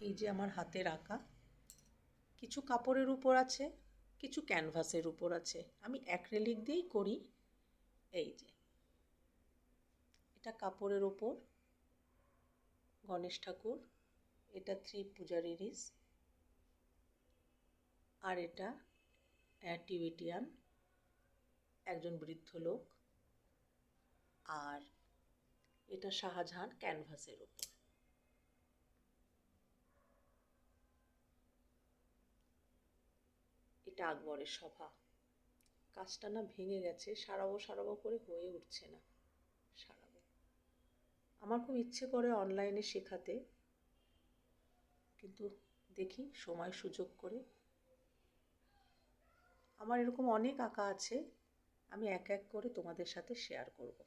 এই যে আমার হাতের আঁকা, কিছু কাপড়ের উপর আছে, কিছু ক্যানভাসের উপর আছে। আমি অ্যাক্রেলিক দিয়েই করি। এই যে, এটা কাপড়ের ওপর গণেশ ঠাকুর, এটা থ্রি পূজারিরিস, আর এটা টিবেটিয়ান একজন বৃদ্ধ লোক, আর এটা শাহজাহান ক্যানভাসের ওপর এটা আকবরের সভা। কাজটা না ভেঙে গেছে, সারাবো সারাবো করে হয়ে উঠছে না। সারাবো। আমার খুব ইচ্ছে করে অনলাইনে শেখাতে, কিন্তু দেখি সময় সুযোগ করে। আমার এরকম অনেক আঁকা আছে, আমি এক এক করে তোমাদের সাথে শেয়ার করব।